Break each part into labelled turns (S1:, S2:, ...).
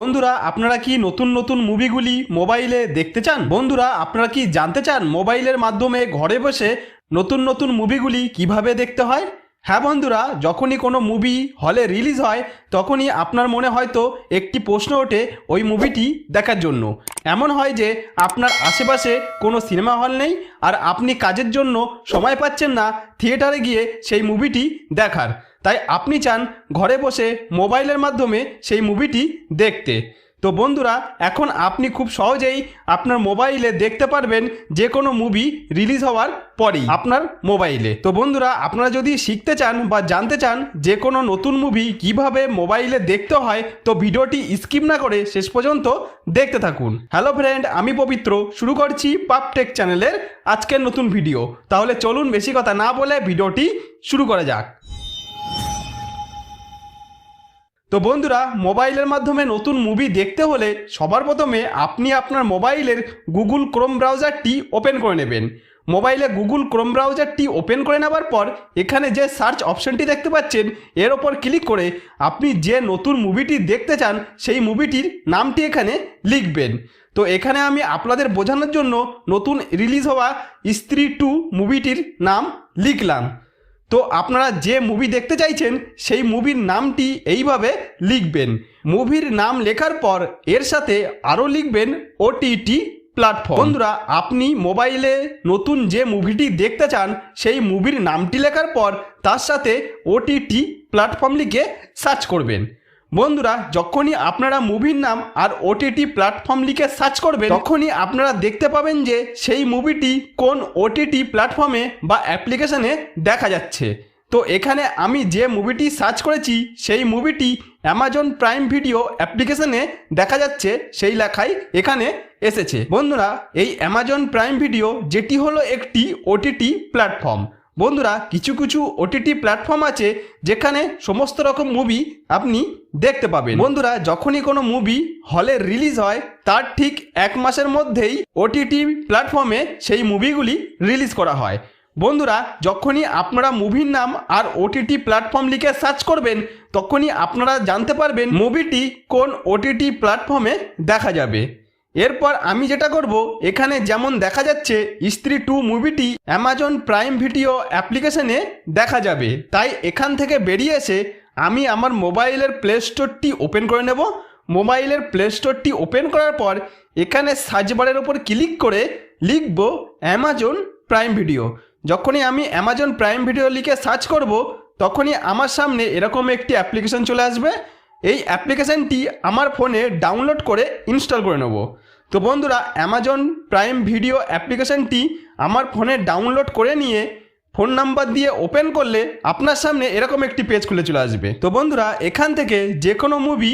S1: বন্ধুরা, আপনারা কি নতুন নতুন মুভিগুলি মোবাইলে দেখতে চান? বন্ধুরা, আপনারা কি জানতে চান মোবাইলের মাধ্যমে ঘরে বসে নতুন নতুন মুভিগুলি কীভাবে দেখতে হয়? হ্যাঁ বন্ধুরা, যখনই কোনো মুভি হলে রিলিজ হয়, তখনই আপনার মনে হয়তো একটি প্রশ্ন ওঠে ওই মুভিটি দেখার জন্য। এমন হয় যে আপনার আশেপাশে কোনো সিনেমা হল নেই আর আপনি কাজের জন্য সময় পাচ্ছেন না, থিয়েটারে গিয়ে সেই মুভিটি দেখার। তাই আপনি চান ঘরে বসে মোবাইলের মাধ্যমে সেই মুভিটি দেখতে। তো বন্ধুরা, এখন আপনি খুব সহজেই আপনার মোবাইলে দেখতে পারবেন যে কোনো মুভি রিলিজ হওয়ার পরেই আপনার মোবাইলে। তো বন্ধুরা, আপনারা যদি শিখতে চান বা জানতে চান যে কোনো নতুন মুভি কীভাবে মোবাইলে দেখতে হয়, তো ভিডিওটি স্কিপ না করে শেষ পর্যন্ত দেখতে থাকুন। হ্যালো ফ্রেন্ড, আমি পবিত্র। শুরু করছি পাপ টেক চ্যানেলের আজকের নতুন ভিডিও। তাহলে চলুন বেশি কথা না বলে ভিডিওটি শুরু করা যাক। তো বন্ধুরা, মোবাইলের মাধ্যমে নতুন মুভি দেখতে হলে সবার প্রথমে আপনি আপনার মোবাইলের গুগল ক্রোম ব্রাউজারটি ওপেন করে নেবেন। মোবাইলে গুগল ক্রোম ব্রাউজারটি ওপেন করে নেবার পর এখানে যে সার্চ অপশনটি দেখতে পাচ্ছেন, এর ওপর ক্লিক করে আপনি যে নতুন মুভিটি দেখতে চান, সেই মুভিটির নামটি এখানে লিখবেন। তো এখানে আমি আপনাদের বোঝানোর জন্য নতুন রিলিজ হওয়া স্ত্রী টু মুভিটির নাম লিখলাম। তো আপনারা যে মুভি দেখতে চাইছেন, সেই মুভির নামটি এইভাবে লিখবেন। মুভির নাম লেখার পর এর সাথে আরও লিখবেন ওটিটি প্ল্যাটফর্ম বন্ধুরা, আপনি মোবাইলে নতুন যে মুভিটি দেখতে চান, সেই মুভির নামটি লেখার পর তার সাথে ওটিটি প্ল্যাটফর্ম লিখে সার্চ করবেন। বন্ধুরা, যখনই আপনারা মুভির নাম আর ওটিটি প্ল্যাটফর্ম লিখে সার্চ করবেন, তখনই আপনারা দেখতে পাবেন যে সেই মুভিটি কোন ওটিটি প্ল্যাটফর্মে বা অ্যাপ্লিকেশনে দেখা যাচ্ছে। তো এখানে আমি যে মুভিটি সার্চ করেছি, সেই মুভিটি অ্যামাজন প্রাইম ভিডিও অ্যাপ্লিকেশনে দেখা যাচ্ছে, সেই লেখাই এখানে এসেছে। বন্ধুরা, এই অ্যামাজন প্রাইম ভিডিও যেটি হলো একটি ওটিটি প্ল্যাটফর্ম বন্ধুরা, কিছু কিছু ওটিটি প্ল্যাটফর্ম আছে যেখানে সমস্ত রকম মুভি আপনি দেখতে পাবেন। বন্ধুরা, যখনই কোনো মুভি হলে রিলিজ হয়, তার ঠিক এক মাসের মধ্যেই ওটিটি প্ল্যাটফর্মে সেই মুভিগুলি রিলিজ করা হয়। বন্ধুরা, যখনই আপনারা মুভির নাম আর ওটিটি প্ল্যাটফর্ম লিখে সার্চ করবেন, তখনই আপনারা জানতে পারবেন মুভিটি কোন ওটিটি প্ল্যাটফর্মে দেখা যাবে। এরপর আমি যেটা করব, এখানে যেমন দেখা যাচ্ছে স্ত্রী টু মুভিটি অ্যামাজন প্রাইম ভিডিও অ্যাপ্লিকেশনে দেখা যাবে। তাই এখান থেকে বেরিয়ে এসে আমি আমার মোবাইলের প্লে স্টোরটি ওপেন করে নেব। মোবাইলের প্লে স্টোরটি ওপেন করার পর এখানে সার্চ বারের ওপর ক্লিক করে লিখব অ্যামাজন প্রাইম ভিডিও যখনই আমি অ্যামাজন প্রাইম ভিডিও লিখে সার্চ করব, তখনই আমার সামনে এরকম একটি অ্যাপ্লিকেশন চলে আসবে। এই অ্যাপ্লিকেশানটি আমার ফোনে ডাউনলোড করে ইনস্টল করে নেব। তো বন্ধুরা অ্যামাজন প্রাইম ভিডিও অ্যাপ্লিকেশানটি আমার ফোনে ডাউনলোড করে নিয়ে ফোন নাম্বার দিয়ে ওপেন করলে আপনার সামনে এরকম একটি পেজ খুলে চলে আসবে। তো বন্ধুরা, এখান থেকে যে কোনো মুভি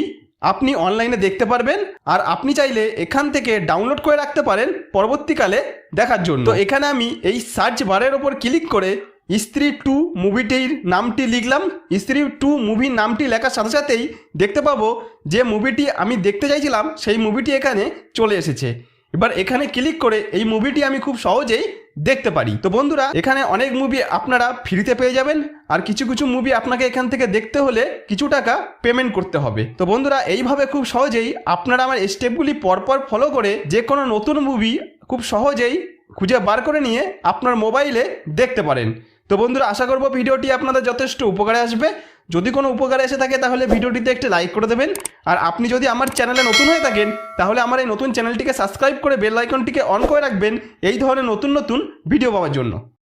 S1: আপনি অনলাইনে দেখতে পারবেন আর আপনি চাইলে এখান থেকে ডাউনলোড করে রাখতে পারেন পরবর্তীকালে দেখার জন্য। তো এখানে আমি এই সার্চ বারের ওপর ক্লিক করে স্ত্রী টু মুভিটির নামটি লিখলাম। স্ত্রী টু মুভির নামটি লেখার সাথে সাথেই দেখতে পাবো যে মুভিটি আমি দেখতে চাইছিলাম, সেই মুভিটি এখানে চলে এসেছে। এবার এখানে ক্লিক করে এই মুভিটি আমি খুব সহজেই দেখতে পারি। তো বন্ধুরা, এখানে অনেক মুভি আপনারা ফ্রিতে পেয়ে যাবেন, আর কিছু কিছু মুভি আপনাকে এখান থেকে দেখতে হলে কিছু টাকা পেমেন্ট করতে হবে। তো বন্ধুরা, এইভাবে খুব সহজেই আপনারা আমার স্টেপগুলি পরপর ফলো করে যে কোনো নতুন মুভি খুব সহজেই খুঁজে বার করে নিয়ে আপনার মোবাইলে দেখতে পারেন। তো বন্ধুরা, আশা করব ভিডিওটি আপনাদের যথেষ্ট উপকারে আসবে। যদি কোনো উপকারে এসে থাকে, তাহলে ভিডিওটিতে একটি লাইক করে দেবেন। আর আপনি যদি আমার চ্যানেলে নতুন হয়ে থাকেন, তাহলে আমার এই নতুন চ্যানেলটিকে সাবস্ক্রাইব করে বেল আইকনটিকে অন করে রাখবেন। এই ধরনের নতুন নতুন ভিডিও পাওয়ার জন্য।